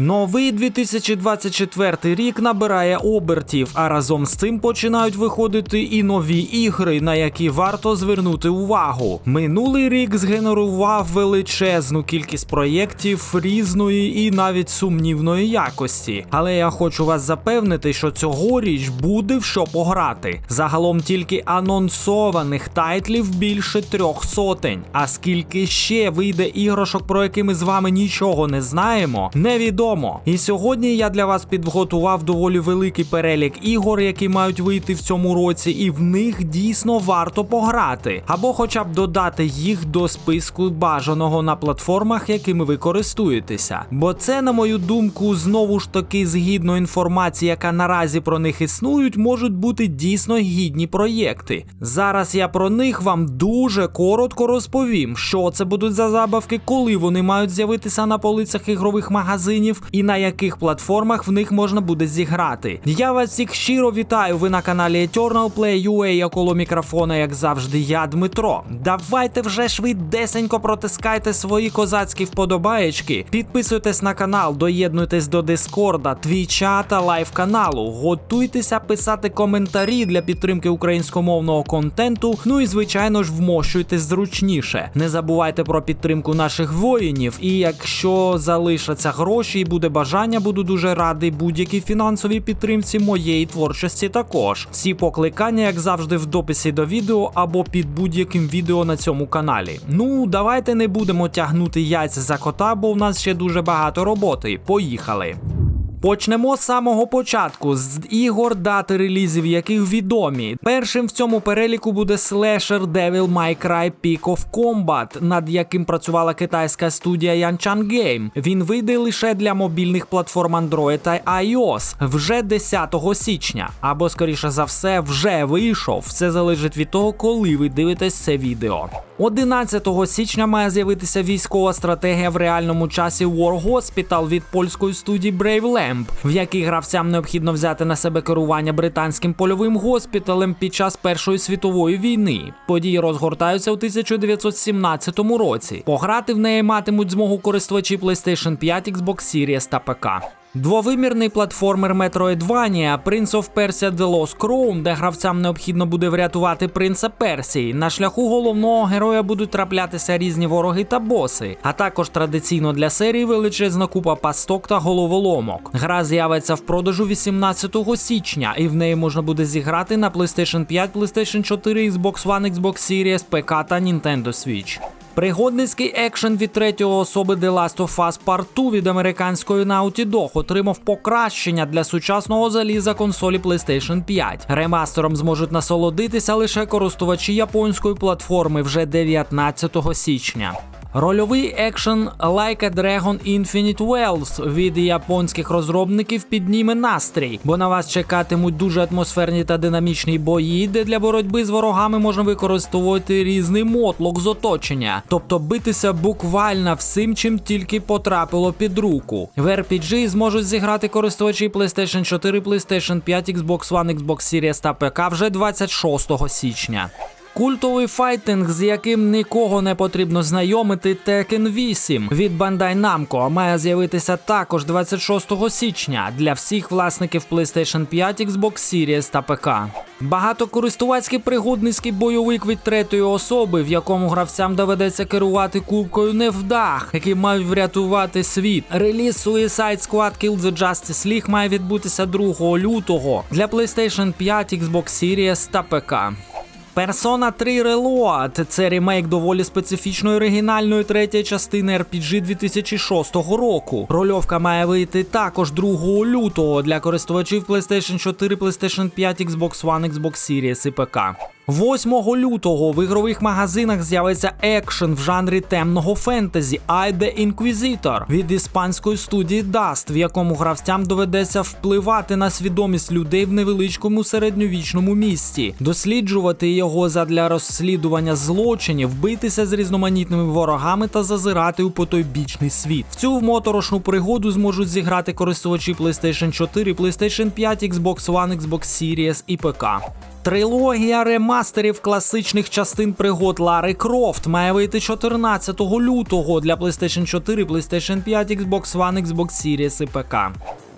Новий 2024 рік набирає обертів, а разом з цим починають виходити і нові ігри, на які варто звернути увагу. Минулий рік згенерував величезну кількість проєктів різної і навіть сумнівної якості. Але я хочу вас запевнити, що цьогоріч буде в що пограти. Загалом тільки анонсованих тайтлів більше трьох сотень. А скільки ще вийде ігрошок, про які ми з вами нічого не знаємо, невідомо. І сьогодні я для вас підготував доволі великий перелік ігор, які мають вийти в цьому році, і в них дійсно варто пограти, або хоча б додати їх до списку бажаного на платформах, якими ви користуєтеся. Бо це, на мою думку, знову ж таки згідно інформації, яка наразі про них існують, можуть бути дійсно гідні проєкти. Зараз я про них вам дуже коротко розповім, що це будуть за забавки, коли вони мають з'явитися на полицях ігрових магазинів і на яких платформах в них можна буде зіграти. Я вас всіх щиро вітаю. Ви на каналі Eternal Play UA, а коло мікрофона, як завжди, я Дмитро. Давайте вже швидесенько протискайте свої козацькі вподобаєчки. Підписуйтесь на канал, доєднуйтесь до Дискорда, твіча та лайв каналу. Готуйтеся писати коментарі для підтримки українськомовного контенту. Ну і звичайно ж вмощуйтесь зручніше. Не забувайте про підтримку наших воїнів. І якщо залишаться гроші і буде бажання, буду дуже радий будь-якій фінансовій підтримці моєї творчості. Також всі покликання, як завжди, в дописі до відео або під будь-яким відео на цьому каналі. Ну давайте не будемо тягнути яйця за кота, бо в нас ще дуже багато роботи. Поїхали. Почнемо з самого початку з ігор, дати релізів, яких відомі. Першим в цьому переліку буде слешер Devil May Cry Peak of Combat, над яким працювала китайська студія Yanchan Game. Він вийде лише для мобільних платформ Android та iOS вже 10 січня. Або, скоріше за все, вже вийшов. Все залежить від того, коли ви дивитесь це відео. 11 січня має з'явитися військова стратегія в реальному часі War Hospital від польської студії Brave Lamp, в якій гравцям необхідно взяти на себе керування британським польовим госпіталем під час Першої світової війни. Події розгортаються у 1917 році. Пограти в неї матимуть змогу користувачі PlayStation 5, Xbox Series та ПК. Двовимірний платформер Metroidvania Prince of Persia The Lost Crown, де гравцям необхідно буде врятувати принца Персії. На шляху головного героя будуть траплятися різні вороги та боси, а також традиційно для серії величезна купа пасток та головоломок. Гра з'явиться в продажу 18 січня, і в неї можна буде зіграти на PlayStation 5, PlayStation 4, Xbox One, Xbox Series, ПК та Nintendo Switch. Пригодницький екшен від третьої особи The Last of Us Part 2 від американської Naughty Dog отримав покращення для сучасного заліза консолі PlayStation 5. Ремастером зможуть насолодитися лише користувачі японської платформи вже 19 січня. Рольовий екшен Like a Dragon Infinite Wells від японських розробників підніме настрій, бо на вас чекатимуть дуже атмосферні та динамічні бої, де для боротьби з ворогами можна використовувати різний мотлок з оточення, тобто битися буквально всім, чим тільки потрапило під руку. В RPG зможуть зіграти користувачі PlayStation 4, PlayStation 5, Xbox One, Xbox Series та ПК вже 26 січня. Культовий файтинг, з яким нікого не потрібно знайомити, Tekken 8 від Bandai Namco має з'явитися також 26 січня для всіх власників PlayStation 5, Xbox Series та ПК. Багатокористувацький пригодницький бойовик від третьої особи, в якому гравцям доведеться керувати кубкою невдах, які мають врятувати світ. Реліз Suicide Squad Kill the Justice League має відбутися 2 лютого для PlayStation 5, Xbox Series та ПК. Persona 3 Reload – це ремейк доволі специфічної оригінальної третьої частини RPG 2006 року. Рольовка має вийти також 2 лютого для користувачів PlayStation 4, PlayStation 5, Xbox One, Xbox Series і ПК. 8 лютого в ігрових магазинах з'явиться екшен в жанрі темного фентезі I the Inquisitor від іспанської студії Dust, в якому гравцям доведеться впливати на свідомість людей в невеличкому середньовічному місті, досліджувати його задля розслідування злочинів, битися з різноманітними ворогами та зазирати у потойбічний світ. В цю моторошну пригоду зможуть зіграти користувачі PlayStation 4, PlayStation 5, Xbox One, Xbox Series і ПК. Трилогія ремастерів класичних частин пригод Лари Крофт має вийти 14 лютого для PlayStation 4, PlayStation 5, Xbox One, Xbox Series і ПК.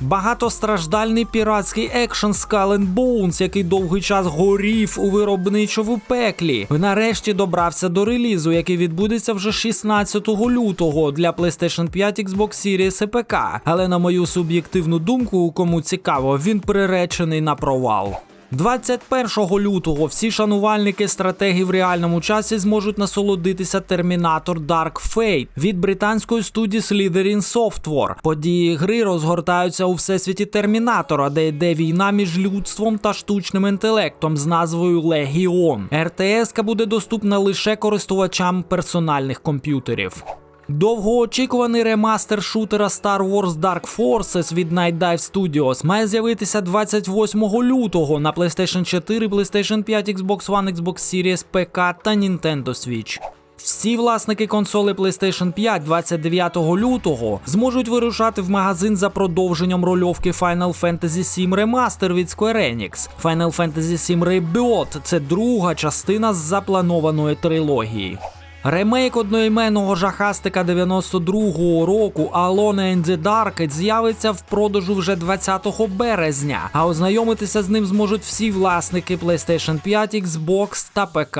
Багатостраждальний піратський екшен Skull and Bones, який довгий час горів у виробничому пеклі, нарешті добрався до релізу, який відбудеться вже 16 лютого для PlayStation 5, Xbox Series і ПК. Але на мою суб'єктивну думку, кому цікаво, він приречений на провал. 21 лютого всі шанувальники стратегії в реальному часі зможуть насолодитися Термінатор Dark Fate від британської студії Slytherin Software. Події гри розгортаються у всесвіті Термінатора, де йде війна між людством та штучним інтелектом з назвою Легіон. РТС буде доступна лише користувачам персональних комп'ютерів. Довгоочікуваний ремастер шутера Star Wars Dark Forces від Night Dive Studios має з'явитися 28 лютого на PlayStation 4, PlayStation 5, Xbox One, Xbox Series, ПК та Nintendo Switch. Всі власники консоли PlayStation 5 29 лютого зможуть вирушати в магазин за продовженням рольовки Final Fantasy VII Remaster від Square Enix. Final Fantasy VII Rebirth – це друга частина з запланованої трилогії. Ремейк одноіменного жахастика 92-го року Alone in the Dark з'явиться в продажу вже 20 березня, а ознайомитися з ним зможуть всі власники PlayStation 5, Xbox та ПК.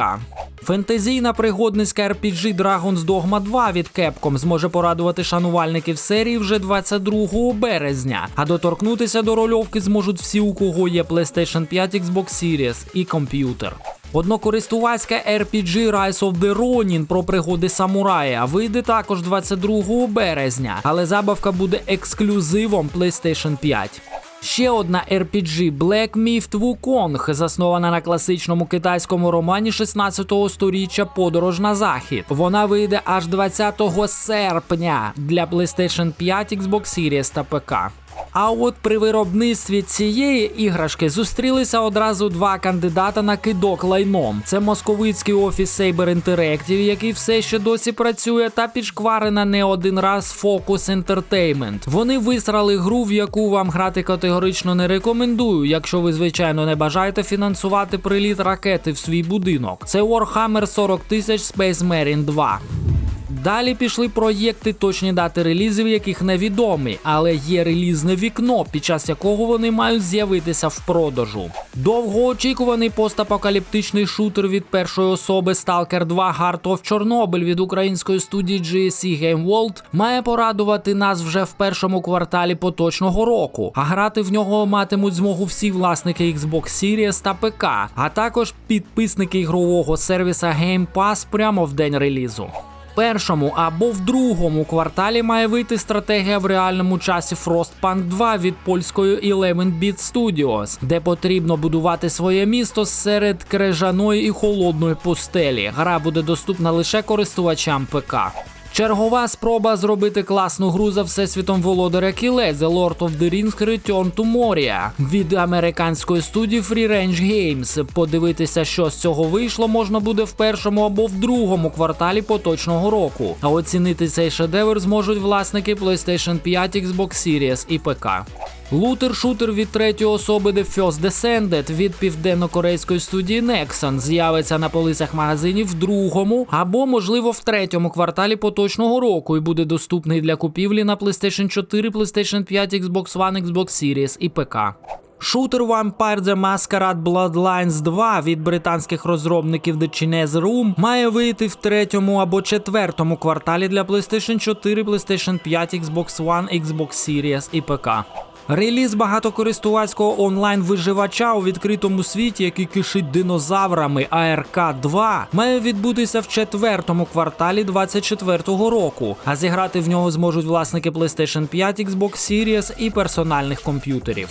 Фентезійна пригодницька RPG Dragon's Dogma 2 від Capcom зможе порадувати шанувальників серії вже 22 березня, а доторкнутися до рольовки зможуть всі, у кого є PlayStation 5, Xbox Series і комп'ютер. Однокористувацька RPG Rise of the Ronin про пригоди самурая вийде також 22 березня, але забавка буде ексклюзивом PlayStation 5. Ще одна RPG Black Myth Wukong, заснована на класичному китайському романі 16-го сторіччя Подорож на захід. Вона вийде аж 20 серпня для PlayStation 5, Xbox Series та ПК. А от при виробництві цієї іграшки зустрілися одразу два кандидата на кидок лайном. Це московицький офіс Saber Interactive, який все ще досі працює, та підшкварена не один раз Focus Entertainment. Вони висрали гру, в яку вам грати категорично не рекомендую, якщо ви, звичайно, не бажаєте фінансувати приліт ракети в свій будинок. Це Warhammer 40 тисяч Space Marine 2. Далі пішли проєкти, точні дати релізів, яких невідомі, але є релізне вікно, під час якого вони мають з'явитися в продажу. Довгоочікуваний постапокаліптичний шутер від першої особи Stalker 2 Heart of Chernobyl від української студії GSC Game World має порадувати нас вже в першому кварталі поточного року, а грати в нього матимуть змогу всі власники Xbox Series та ПК, а також підписники ігрового сервіса Game Pass прямо в день релізу першому або в другому кварталі має вийти стратегія в реальному часі Frostpunk 2 від польської 11-Bit Studios, де потрібно будувати своє місто серед крижаної і холодної пустелі. Гра буде доступна лише користувачам ПК. Чергова спроба зробити класну гру за всесвітом володаря кілець The Lord of the Rings Return to Moria від американської студії Free Range Games. Подивитися, що з цього вийшло, можна буде в першому або в другому кварталі поточного року. А оцінити цей шедевр зможуть власники PlayStation 5, Xbox Series і ПК. Лутер-шутер від третьої особи The First Descended від південно-корейської студії Nexon з'явиться на полицях магазинів в другому або, можливо, в третьому кварталі поточного року і буде доступний для купівлі на PlayStation 4, PlayStation 5, Xbox One, Xbox Series і ПК. Шутер Vampire The Masquerade Bloodlines 2 від британських розробників The Chinese Room має вийти в третьому або четвертому кварталі для PlayStation 4, PlayStation 5, Xbox One, Xbox Series і ПК. Реліз багатокористувацького онлайн-виживача у відкритому світі, який кишить динозаврами АРК 2, має відбутися в четвертому кварталі 24-го року, а зіграти в нього зможуть власники PlayStation 5, Xbox Series і персональних комп'ютерів.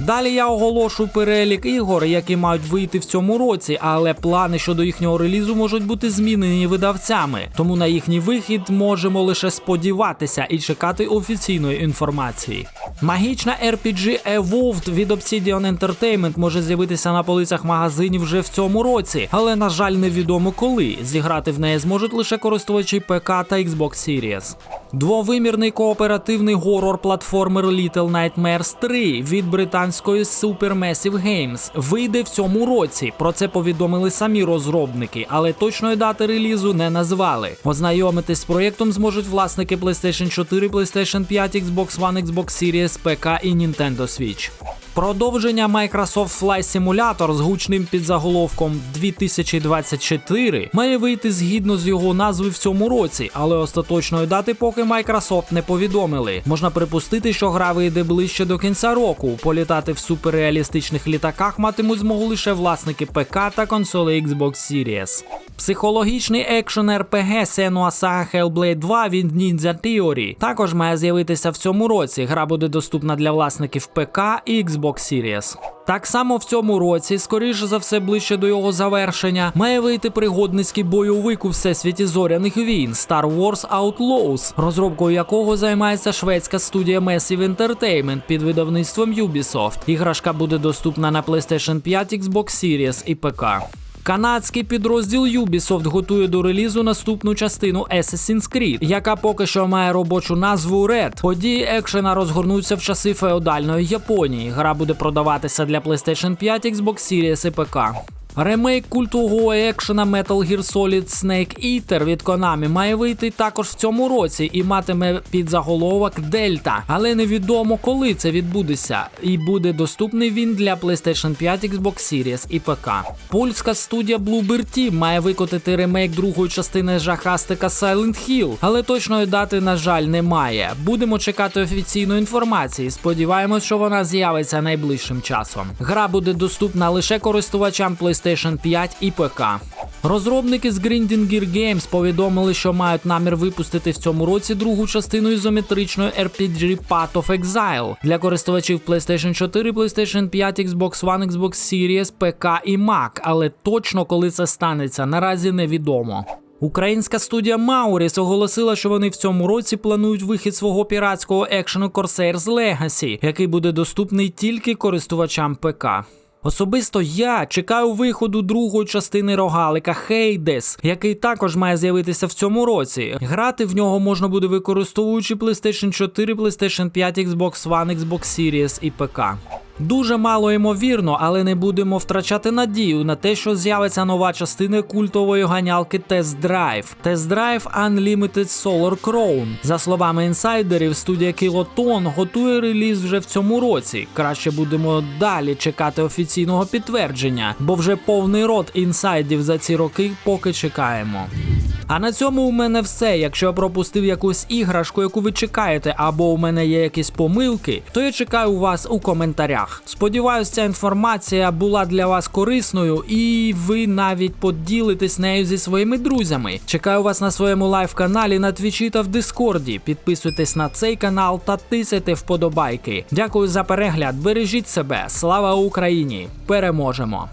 Далі я оголошую перелік ігор, які мають вийти в цьому році, але плани щодо їхнього релізу можуть бути змінені видавцями, тому на їхній вихід можемо лише сподіватися і чекати офіційної інформації. Магічна RPG Evolved від Obsidian Entertainment може з'явитися на полицях магазинів вже в цьому році, але на жаль, невідомо коли. Зіграти в неї зможуть лише користувачі ПК та Xbox Series. Двовимірний кооперативний горор-платформер Little Nightmares 3 від британської Supermassive Games вийде в цьому році. Про це повідомили самі розробники, але точної дати релізу не назвали. Ознайомитись з проєктом зможуть власники PlayStation 4, PlayStation 5, Xbox One, Xbox Series, ПК і Nintendo Switch. Продовження Microsoft Flight Simulator з гучним підзаголовком 2024 має вийти згідно з його назви в цьому році, але остаточної дати поки Microsoft не повідомили. Можна припустити, що гра вийде ближче до кінця року. Політати в суперреалістичних літаках матимуть змогу лише власники ПК та консолей Xbox Series. Психологічний екшен RPG Senua Hellblade 2 від Ninja Theory також має з'явитися в цьому році. Гра буде доступна для власників ПК і Xbox Series. Так само в цьому році, скоріше за все, ближче до його завершення, має вийти пригодницький бойовик у всесвіті зоряних війн Star Wars Outlaws, розробкою якого займається шведська студія Massive Entertainment під видавництвом Ubisoft. Іграшка буде доступна на PlayStation 5, Xbox Series і ПК. Канадський підрозділ Ubisoft готує до релізу наступну частину Assassin's Creed, яка поки що має робочу назву Red. Події екшена розгорнуться в часи феодальної Японії. Гра буде продаватися для PlayStation 5, Xbox Series і ПК. Ремейк культового екшена Metal Gear Solid Snake Eater від Konami має вийти також в цьому році і матиме підзаголовок Дельта, але невідомо коли це відбудеться. І буде доступний він для PlayStation 5, Xbox Series і ПК. Польська студія Bluebird Team має викотити ремейк другої частини жахастика Silent Hill, але точної дати, на жаль, немає. Будемо чекати офіційної інформації. Сподіваємось, що вона з'явиться найближчим часом. Гра буде доступна лише користувачам PlayStation 5 і ПК. Розробники з Grinding Gear Games повідомили, що мають намір випустити в цьому році другу частину ізометричної RPG Path of Exile для користувачів PlayStation 4, PlayStation 5, Xbox One, Xbox Series, ПК і Mac, але точно коли це станеться, наразі невідомо. Українська студія Maurus оголосила, що вони в цьому році планують вихід свого піратського екшену Corsairs Legacy, який буде доступний тільки користувачам ПК. Особисто я чекаю виходу другої частини рогалика Хейдес, який також має з'явитися в цьому році. Грати в нього можна буде використовуючи PlayStation 4, PlayStation 5, Xbox One, Xbox Series і ПК. Дуже мало ймовірно, але не будемо втрачати надію на те, що з'явиться нова частина культової ганялки Test Drive. Test Drive Unlimited Solar Crown. За словами інсайдерів, студія Kiloton готує реліз вже в цьому році. Краще будемо далі чекати офіційного підтвердження, бо вже повний рот інсайдів за ці роки, поки чекаємо. А на цьому у мене все. Якщо я пропустив якусь іграшку, яку ви чекаєте, або у мене є якісь помилки, то я чекаю вас у коментарях. Сподіваюсь, ця інформація була для вас корисною, і ви навіть поділитесь нею зі своїми друзями. Чекаю вас на своєму лайв-каналі на Твічі та в Дискорді. Підписуйтесь на цей канал та тисяйте вподобайки. Дякую за перегляд. Бережіть себе. Слава Україні! Переможемо!